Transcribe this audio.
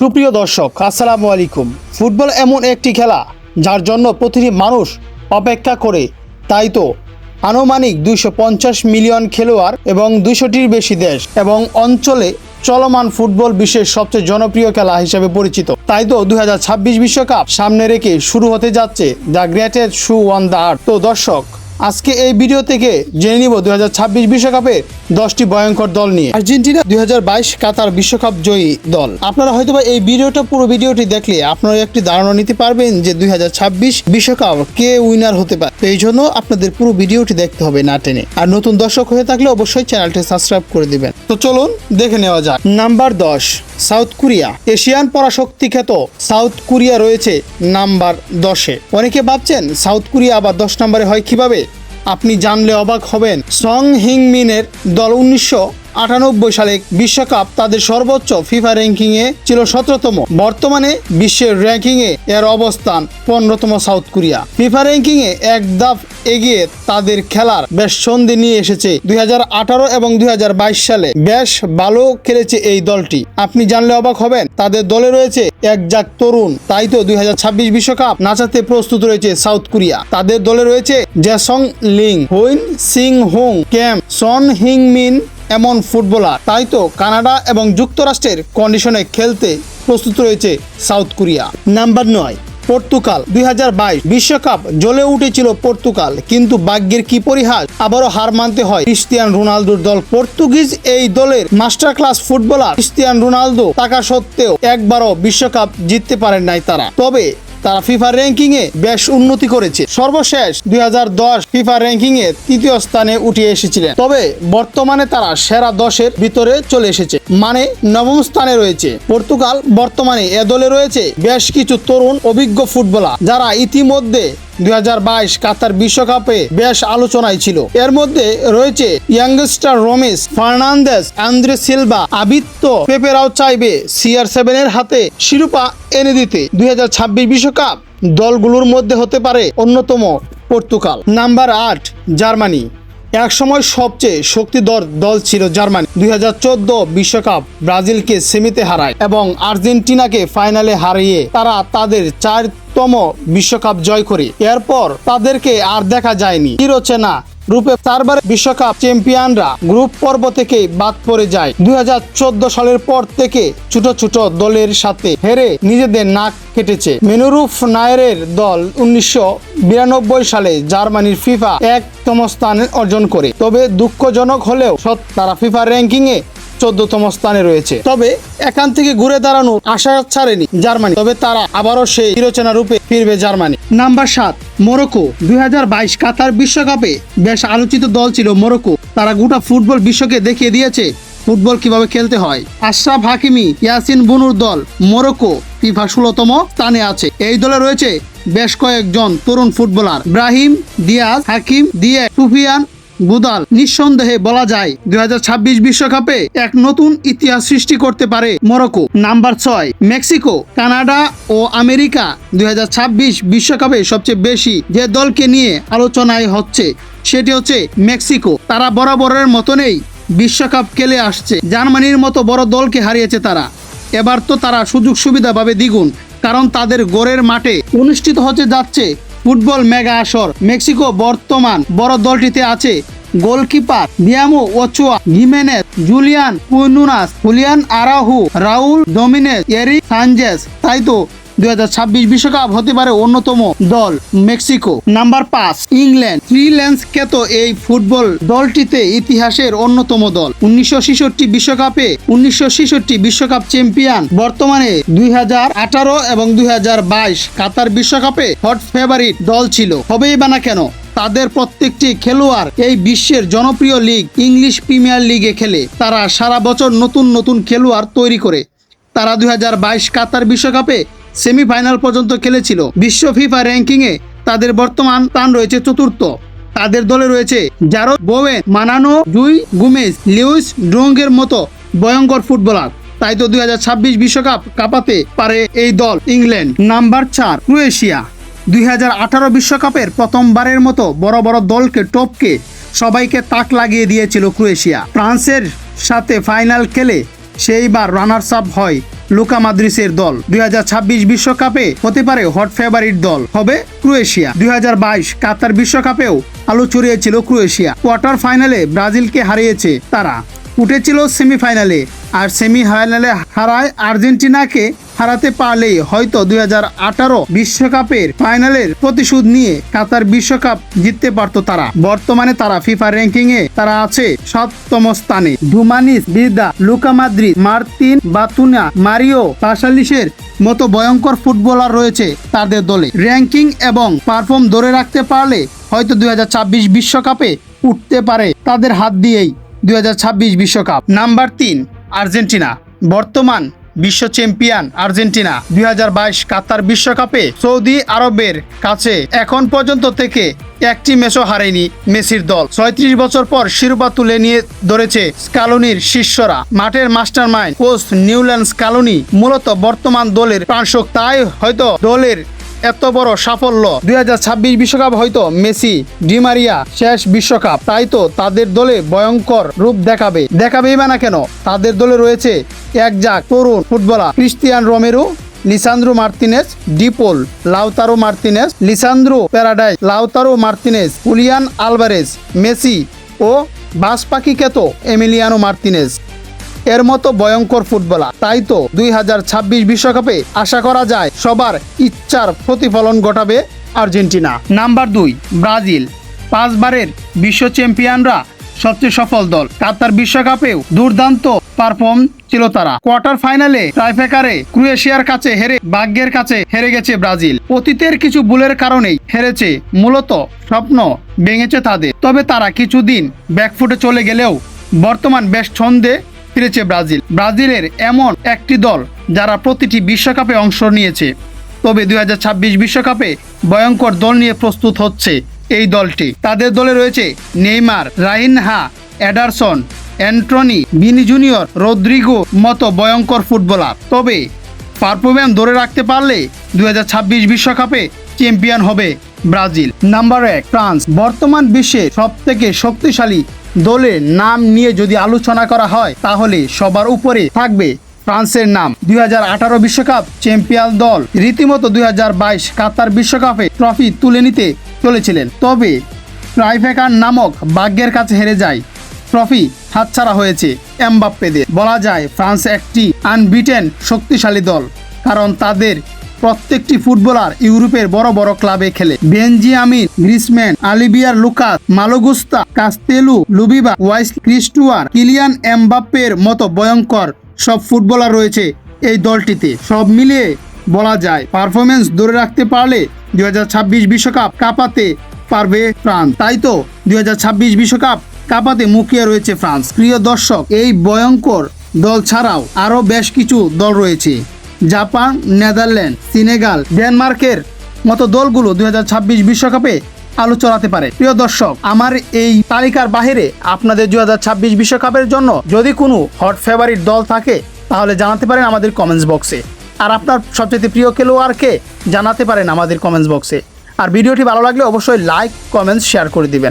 সুপ্রিয় দর্শক, আসসালামু আলাইকুম। ফুটবল এমন একটি খেলা যার জন্য প্রতিটি মানুষ অপেক্ষা করে। তাই তো, আনুমানিক দুইশো পঞ্চাশ মিলিয়ন খেলোয়াড় এবং দুইশোটির বেশি দেশ এবং অঞ্চলে চলমান ফুটবল বিশ্বের সবচেয়ে জনপ্রিয় খেলা হিসেবে পরিচিত। তাই তো, দুই বিশ্বকাপ সামনে রেখে শুরু হতে যাচ্ছে the greatest show on the earth. তো দর্শক আজকে এই ভিডিও থেকে জেনে নিব দুই বিশ্বকাপে দশটি ভয়ঙ্কর দল নিয়ে। আর্জেন্টিনা দুই হাজার বাইশ কাতার বিশ্বকাপ জয়ী দল। আপনারা হয়তোবা এই ভিডিওটা, পুরো ভিডিওটি দেখলে আপনারা একটি ধারণা নিতে পারবেন যে দুই বিশ্বকাপ কে উইনার হতে পারে। এই জন্য আপনাদের পুরো ভিডিওটি দেখতে হবে না টেনে। আর নতুন দর্শক হয়ে থাকলে অবশ্যই চ্যানেলটি সাবস্ক্রাইব করে দিবেন। তো চলুন দেখে নেওয়া যাক। নাম্বার দশ, সাউথ কোরিয়া। এশিয়ান পরাশক্তি খ্যাত সাউথ কোরিয়া রয়েছে নাম্বার দশে। অনেকে ভাবছেন সাউথ কোরিয়া আবার দশ নম্বরে হয় কীভাবে? আপনি জানলে অবাক হবেন। সং হিংমিনের দল উনিশশো আটানব্বই সালে বিশ্বকাপ তাদের সর্বোচ্চ ফিফা র্যাঙ্কিংয়ে ছিল সতেরোতম। বর্তমানে বিশ্বের র্যাঙ্কিংয়ে এর অবস্থান পনেরোতম সাউথ কোরিয়া। ফিফা র্যাঙ্কিংয়ে এক ধাপ এগিয়ে তাদের খেলার বেশ সন্ধি নিয়ে এসেছে দু হাজার আঠারো এবং দু হাজার বাইশ সালে। বেশ ভালো খেলেছে এই দলটি। আপনি জানলে অবাক হবেন, তাদের দলে রয়েছে একজাক তরুণ। তাই তো দুই বিশ্বকাপ নাচাতে প্রস্তুত রয়েছে সাউথ কোরিয়া। তাদের দলে রয়েছে জ্যাসং লিং, হুইন সিং হুং, ক্যাম সন হিং মিন এমন ফুটবলার। তাই তো কানাডা এবং যুক্তরাষ্ট্রের কন্ডিশনে খেলতে প্রস্তুত রয়েছে সাউথ কোরিয়া। নাম্বার নয় পর্তুগাল দুই বিশ্বকাপ জ্বলে উঠেছিল পর্তুগাল। কিন্তু ভাগ্যের কি পরিহাস? আবারও হার মানতে হয় ক্রিস্টিয়ান রোনালদোর দল পর্তুগিজ। এই দলের master class footballer Cristiano Ronaldo টাকা সত্ত্বেও একবারও বিশ্বকাপ জিততে পারেন নাই তারা। তবে তারা ফিফা র্যাঙ্কিং এ বেশ উন্নতি করেছে। সর্বশেষ দুই ফিফা র্যাঙ্কিং এ তৃতীয় স্থানে উঠে এসেছিলেন। তবে বর্তমানে তারা সেরা দশের ভিতরে চলে এসেছে। মানে নবম স্থানে রয়েছে। পর্তুগাল বর্তমানে এ দলে রয়েছে বেশ কিছু তরুণ অভিজ্ঞ ফুটবলার যারা ইতিমধ্যে দুই কাতার বিশ্বকাপে বেশ আলোচনায় ছিল। এর মধ্যে রয়েছে youngster Ramos, Fernandes Andre Silva আবিত্য পেপেরাও চাইবে সিআর সেভেনের হাতে শিরোপা এনে দিতে। দুই বিশ্বকাপ দলগুলোর মধ্যে হতে পারে অন্যতম পর্তুগাল। নাম্বার আট, জার্মানি। একসময় সবচেয়ে শক্তিধর দল ছিল জার্মানি। দুই হাজার বিশ্বকাপ ব্রাজিলকে সেমিতে হারায় এবং আর্জেন্টিনাকে ফাইনালে হারিয়ে তারা তাদের চারতম বিশ্বকাপ জয় করে। এরপর তাদেরকে আর দেখা যায়নি। চিরচেনা রূপে চারবার বিশ্বকাপ চ্যাম্পিয়নরা গ্রুপ পর্ব থেকে বাদ পড়ে যায়। দু হাজার চোদ্দ সালের পর থেকে ছোট ছোট দলের সাথে হেরে নিজেদের নাক কেটেছে। মেনুরুফ নায়ারের দল উনিশশো বিরানব্বই সালে জার্মানির ফিফা একতম স্থান অর্জন করে। তবে দুঃখজনক হলেও সৎ, তারা ফিফা র্যাঙ্কিংয়ে চোদ্দতম স্থানে রয়েছে। তবে এখান থেকে ঘুরে দাঁড়ানোর আশা ছাড়েনি জার্মানি। তবে তারা আবারও সেই চিরচেনা রূপে ফিরবে জার্মানি। নাম্বার সাত, মোরক্কো। দুই কাতার বিশ্বকাপে বেশ আলোচিত দল ছিল মোরক্কো। তারা গোটা ফুটবল বিশ্বকে দেখিয়ে দিয়েছে ফুটবল কীভাবে খেলতে হয়। আশরাফ হাকিমি, ইয়াসিন বুনুর দল মোরক্কো ফিফা ষোলোতম স্থানে আছে। এই দলে রয়েছে বেশ কয়েকজন তরুণ ফুটবলার। ব্রাহিম দিয়াজ, হাকিম দিয়ে সুফিয়ান বুদাল নিঃসন্দেহে বলা যায় দুই বিশ্বকাপে এক নতুন ইতিহাস সৃষ্টি করতে পারে মরক্কো। নাম্বার ছয়, মেক্সিকো, কানাডা ও আমেরিকা দুই বিশ্বকাপে সবচেয়ে বেশি যে দলকে নিয়ে আলোচনায় হচ্ছে, সেটি হচ্ছে মেক্সিকো। তারা বরাবরের মতনেই বিশ্বকাপ খেলে আসছে। জার্মানির মতো বড় দলকে হারিয়েছে তারা। এবার তো তারা সুযোগ সুবিধা পাবে দ্বিগুণ, কারণ তাদের গোরের মাঠে অনুষ্ঠিত হতে যাচ্ছে ফুটবল মেগা আসর। মেক্সিকো বর্তমান বড় দলটিতে আছে। Goalkeeper নিয়ামো Ochoa, Gimenez, Julian Quinones, Julian Araujo, Raul Dominguez, Erik Sanchez. তাই তো দুই বিশ্বকাপ হতে পারে অন্যতম দল, মেক্সিকো। নাম্বার পাঁচ, ইংল্যান্ড। থ্রিল্যান্স খ্যাত এই ফুটবল দলটিতে ইতিহাসের অন্যতম দল। উনিশশো বিশ্বকাপে উনিশশো বিশ্বকাপ চ্যাম্পিয়ন। বর্তমানে দুই হাজার আঠারো এবং দুই হাজার বাইশ কাতার বিশ্বকাপে হট ফেভারিট দল ছিল। হবেই বা না কেন, তাদের প্রত্যেকটি খেলোয়াড় এই বিশ্বের জনপ্রিয় লিগ ইংলিশ প্রিমিয়ার লিগে খেলে। তারা সারা বছর নতুন নতুন খেলোয়াড় তৈরি করে। তারা দুই হাজার বাইশ কাতার বিশ্বকাপে সেমিফাইনাল পর্যন্ত খেলেছিল। বিশ্ব ফিফা র্যাঙ্কিংয়ে তাদের বর্তমান স্থান রয়েছে চতুর্থ। তাদের দলে রয়েছে জারো বোয়ে মানানো জুই গুমেজ, লিউইস ড্রোঙ্গের মতো ভয়ঙ্কর ফুটবলার। তাই তো দুই বিশ্বকাপ কাঁপাতে পারে এই দল ইংল্যান্ড। নাম্বার চার, ক্রোয়েশিয়া। দুই হাজার আঠারো বিশ্বকাপের প্রথমবারের মতো বড় বড় দলকে, টপকে সবাইকে তাক লাগিয়ে দিয়েছিল ক্রোয়েশিয়া। ফ্রান্সের সাথে ফাইনাল খেলে সেইবার রানার্স আপ হয় লুকা মাদ্রিসের দল। দুই বিশ্বকাপে হতে পারে হট ফেভারিট দল হবে ক্রোয়েশিয়া। দুই হাজার বাইশ কাতার বিশ্বকাপেও আলো ছড়িয়েছিল ক্রোয়েশিয়া। কোয়ার্টার ফাইনালে ব্রাজিলকে হারিয়েছে তারা। উঠেছিল সেমিফাইনালে, আর সেমিফাইনালে হারায় আর্জেন্টিনাকে হারাতে পারলেই হয়তো দুই বিশ্বকাপের ফাইনালের প্রতিশোধ নিয়ে কাতার বিশ্বকাপ জিততে পারত তারা। বর্তমানে তারা ফিফা র্যাঙ্কিং এ তারা আছে সপ্তম স্থানে। ধুমানিস বিদা লুকা মাদ্রিদ, মার্তিন, বাতুনা, মারিও পাশালিসের মতো ভয়ঙ্কর ফুটবলার রয়েছে তাদের দলে। র্যাঙ্কিং এবং পারফর্ম ধরে রাখতে পারলে হয়তো দুই বিশ্বকাপে উঠতে পারে তাদের হাত দিয়েই দুই বিশ্বকাপ। নাম্বার তিন, আর্জেন্টিনা। বর্তমান বিশ্ব চ্যাম্পিয়ন আর্জেন্টিনা দু হাজার বাইশ কাতার বিশ্বকাপে সৌদি আরবের কাছে এখন পর্যন্ত থেকে একটি ম্যাচও হারেনি মেসির দল। ছয়ত্রিশ বছর পর শিরোপা তুলে নিয়ে ধরেছে স্কালোনির শিষ্যরা। মাঠের মাস্টার মাইন্ড কোচ নিউল্যান্ড স্কালোনি মূলত বর্তমান দলের প্রাণশক। তাই হয়তো দলের এত বড় সাফল্য। দুই বিশ্বকাপ হয়তো মেসি ডিমারিয়া শেষ বিশ্বকাপ। তাই তো তাদের দলে ভয়ঙ্কর রূপ দেখাবে। দেখাবেই না কেন? তাদের দলে রয়েছে এক যাক তরুণ footballer Cristian Romero, Lisandro Martinez, De Paul Lautaro Martinez, Lisandro Paredes Lautaro Martinez, Julian Alvarez Messi ও বাস পাখি কেত এমিলিয়ানো মার্তিনেস। এর মতো ভয়ঙ্কর ফুটবলার। তাই তো দুই বিশ্বকাপে আশা করা যায় সবার ইচ্ছার প্রতিফলন ঘটাবে আর্জেন্টিনা। নাম্বার দুই, ব্রাজিল। পাঁচবারের বিশ্ব চ্যাম্পিয়নরা সবচেয়ে সফল দল। কাতার বিশ্বকাপেও দুর্দান্ত পারফর্ম ছিল তারা। কোয়ার্টার ফাইনালে টাইফেকারে ক্রোয়েশিয়ার কাছে হেরে, ভাগ্যের কাছে হেরে গেছে ব্রাজিল। অতীতের কিছু ভুলের কারণেই হেরেছে, মূলত স্বপ্ন ভেঙেছে তাদের। তবে তারা কিছুদিন ব্যাকফুটে চলে গেলেও বর্তমান বেশ ছন্দে ফিরেছে ব্রাজিল। ব্রাজিলের এমন একটি দল যারা প্রতিটি বিশ্বকাপে অংশ নিয়েছে। তবে দুই বিশ্বকাপে ভয়ঙ্কর দল নিয়ে প্রস্তুত হচ্ছে এই দলটি। তাদের দলে রয়েছে Neymar, Raphinha Ederson Antony Vini Junior, Rodrigo মতো ভয়ঙ্কর ফুটবলার। তবে পারফরম্যান্স ধরে রাখতে পারলে দুই বিশ্বকাপে চ্যাম্পিয়ন হবে ব্রাজিল। নাম্বার এক, ফ্রান্স। বর্তমান বিশ্বে সব থেকে শক্তিশালী দলের নাম নিয়ে যদি আলোচনা করা হয়, তাহলে সবার উপরে থাকবে ফ্রান্সের নাম। দুই বিশ্বকাপ চ্যাম্পিয়ন দল রীতিমতো দু হাজার বাইশ কাতার বিশ্বকাপে ট্রফি তুলে নিতে চলেছিলেন। তবে ট্রাইফেকার নামক ভাগ্যের কাছে হেরে যায়, ট্রফি হাতছাড়া হয়েছে এমবাপ্পেদের। বলা যায়, ফ্রান্স একটি আনবিটেন শক্তিশালী দল, কারণ তাদের প্রত্যেকটি ফুটবলার ইউরোপের বড় বড় ক্লাবে খেলে। বেনজিয়ামিন গ্রিসম্যান আলিবিয়ার লুকাস, মালোগুস্তা, কাস্তেলু, লুবিবা, ওয়াইস, ক্রিস্টুয়ার, কিলিয়ান এমবাপ্পের মতো ভয়ঙ্কর সব ফুটবলার রয়েছে এই দলটিতে। সব মিলিয়ে বলা যায় পারফরমেন্স ধরে রাখতে পারলে দুই বিশ্বকাপ কাঁপাতে পারবে ফ্রান্স। তাই তো দুই বিশ্বকাপ কাঁপাতে মুখিয়ে রয়েছে ফ্রান্স। প্রিয় দর্শক, এই ভয়ঙ্কর দল ছাড়াও আরও বেশ কিছু দল রয়েছে। জাপান, নেদারল্যান্ড, সিনেগাল, ডেনমার্কের মতো দলগুলো দুই বিশ্বকাপে আলো চলাতে পারে। প্রিয় দর্শক, আমার এই তালিকার বাহিরে আপনাদের দুই বিশ্বকাপের জন্য যদি কোনো হট ফেভারিট দল থাকে, তাহলে জানাতে পারেন আমাদের কমেন্টস বক্সে আর আপনার সবচেয়ে প্রিয় খেলোয়াড়কে জানাতে পারেন আমাদের কমেন্টস বক্সে আর ভিডিওটি ভালো লাগলে অবশ্যই লাইক কমেন্টস শেয়ার করে দিবেন।